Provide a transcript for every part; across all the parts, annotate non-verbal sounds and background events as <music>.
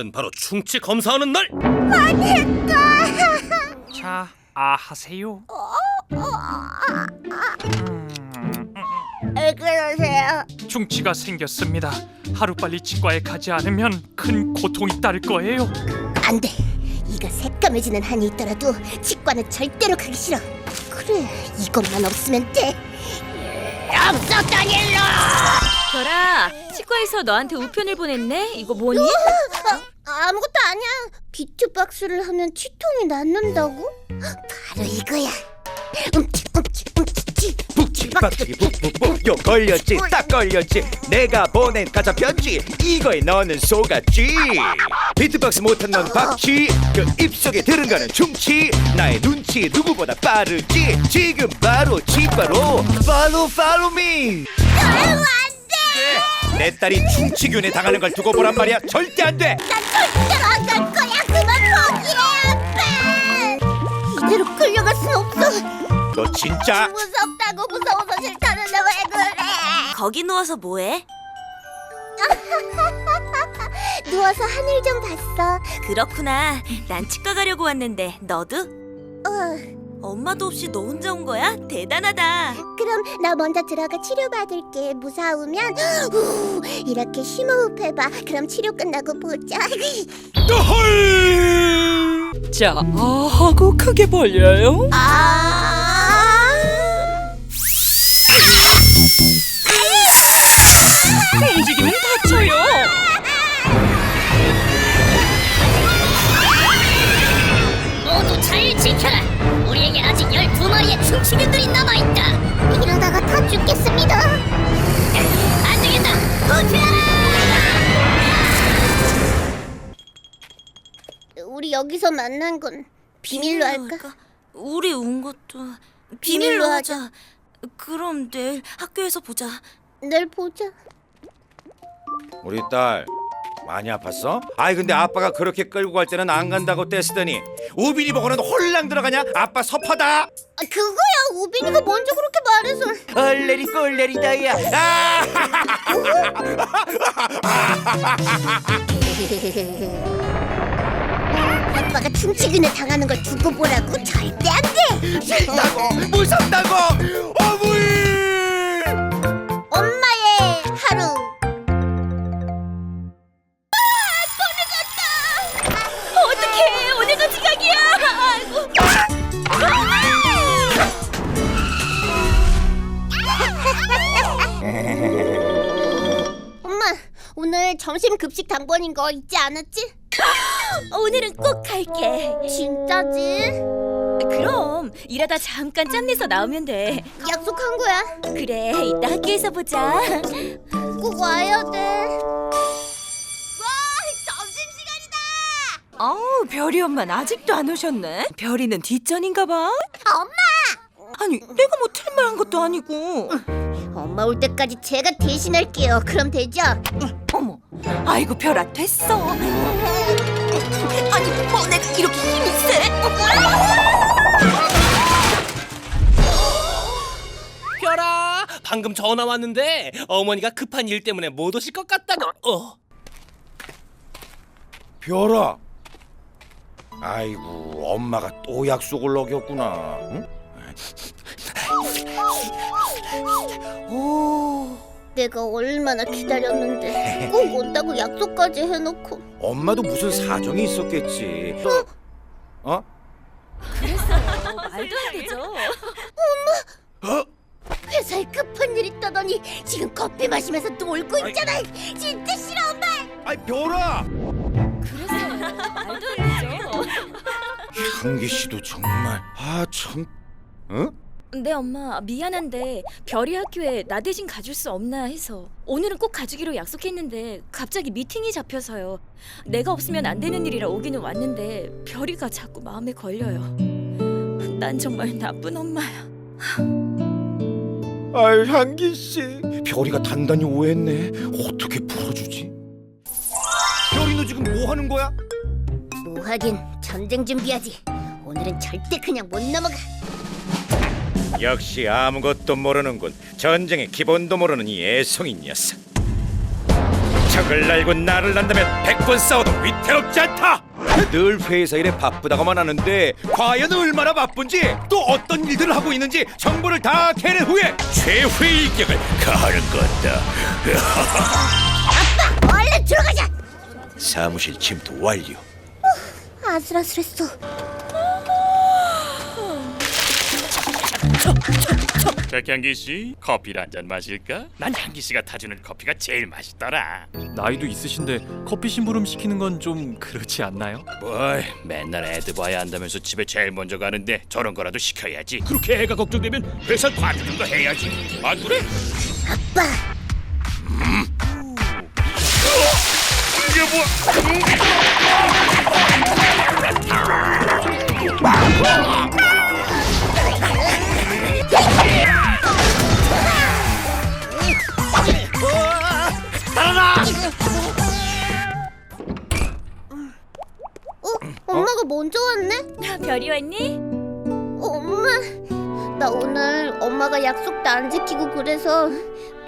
오늘은 바로 충치 검사하는 날. 자, 아 하세요. 왜 그러세요? 충치가 생겼습니다. 하루빨리 치과에 가지 않으면 큰 고통이 따를 거예요. 안 돼. 이가 새까매지는 한이 있더라도 치과는 절대로 가기 싫어. 그래, 이것만 없으면 돼. 없어, 다닐로! 별아, 치과에서 너한테 우편을 보냈네. 이거 뭐니? 아, 아무것도 아니야. 비트박스를 하면 치통이 낫는다고? 바로 이거야. 움찔, 움찔, 움찔. 묵직박치기 묵묵묵 요 걸렸지 딱 걸렸지 내가 보낸 가짜 편지 이거에 너는 속았지 비트박스 못한 넌 박치 그 입속에 들은 거는 충치 나의 눈치 누구보다 빠르지 지금 바로 치바로 팔로우 팔로우 미 아유, 안 돼! 내 딸이 충치균에 당하는 걸 두고 보란 말이야 절대 안 돼 난 절대로 안 갈 거야. 그만 포기해, 아빠! 이대로 끌려갈 순 없어. 너 진짜 무섭다고 무서워서 싫다는데 왜 그래? 거기 누워서 뭐해? <laughs> 누워서 하늘 좀 봤어. 그렇구나. 난 치과 가려고 왔는데 너도? 어, 엄마도 없이 너 혼자 온 거야? 대단하다. 그럼 나 먼저 들어가 치료받을게. 무사오면 후, 이렇게 심호흡 해봐. 그럼 치료 끝나고 보자. 자, 아 하고 크게 벌려요. 아, 움직이면 다쳐요. 12마리의 충치균들이 남아있다. 이러다가 다 죽겠습니다. 안 되겠다. 우리 여기서 만난 건 비밀로 할까? 우리 온 것도 비밀로 비밀로 하자. 하자. 그럼 내일 학교에서 보자. 내일 보자. 우리 딸 많이 아팠어? 아이 근데 아빠가 그렇게 끌고 갈 때는 안 간다고 떼쓰더니 우빈이 보고는 홀랑 들어가냐? 아빠 섭하다 아, 그거야. 우빈이가 먼저 그렇게 말해서. 얼레리 꼴레리다 야 아! 아빠가 충치균에 당하는 걸 두고 보라고 절대 안 돼. 싫다고 무섭다고 오늘 점심 급식 당번인 거 잊지 않았지? <laughs> 오늘은 꼭 갈게. 진짜지? 그럼 일하다 잠깐 짬내서 나오면 돼. 약속한 거야. 그래, 이따 학교에서 보자. 꼭 와야 돼. 아우 별이 엄마는 아직도 안 오셨네. 별이는 뒷전인가 봐. 엄마! 아니 내가 뭐 틀말한 것도 아니고. 엄마 올 때까지 제가 대신할게요. 그럼 되죠? 어머, 아이고 별아 됐어. 아니 뭐 내가 이렇게 힘이 세? 별아, 방금 전화 왔는데 어머니가 급한 일 때문에 못 오실 것 같다고. 어. 별아 아이고 엄마가 또 약속을 어겼구나 응? 내가 얼마나 기다렸는데 꼭 온다고 약속까지 해놓고 엄마도 무슨 사정이 있었겠지 어? 말도 안 되죠. 회사에 급한 일 있다더니 지금 커피 마시면서 놀고 있잖아. 진짜 싫어 엄마. 아이 별아 말도 안 되죠. 향기 씨도 정말 아 참 응? 네 엄마 미안한데 별이 학교에 나 대신 가줄 수 없나 해서 오늘은 꼭 가주기로 약속했는데 갑자기 미팅이 잡혀서요 내가 없으면 안 되는 일이라 오기는 왔는데 별이가 자꾸 마음에 걸려요 난 정말 나쁜 엄마야 아유 향기 씨 별이가 단단히 오해했네 어떻게 풀어주지? 별이 너 지금 뭐 하는 거야? 뭐 하긴 전쟁 준비하지. 오늘은 절대 그냥 못 넘어가. 역시 아무것도 모르는군 전쟁의 기본도 모르는 이 애송이 녀석 적을 날고 나를 난다면 백번 싸워도 위태롭지 않다. 늘 회사 일에 바쁘다고만 하는데 과연 얼마나 바쁜지 또 어떤 일들을 하고 있는지 정보를 다 캐낸 후에 최후의 일격을 가하는 것다. 얼른 들어가자. 사무실 침투 완료. 아슬아슬했어. 백향기 씨 커피를 한잔 마실까? 난 향기 씨가 타주는 커피가 제일 맛있더라. 나이도 있으신데 커피 심부름 시키는 건 좀 그렇지 않나요? 뭘 맨날 애드 봐야 한다면서 집에 제일 먼저 가는데 저런 거라도 시켜야지. 그렇게 애가 걱정되면 회사 관두는 거 해야지. 안 그래? 아빠. 이게 뭐? 어? 엄마가 먼저 왔네? 별이 왔니? 엄마. 나 오늘 엄마가 약속도 안 지키고 그래서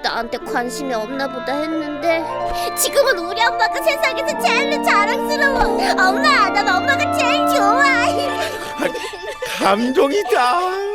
나한테 관심이 없나 보다 했는데 지금은 우리 엄마가 세상에서 제일 자랑스러워. 엄마, 난 엄마가 제일 좋아. 감동이다.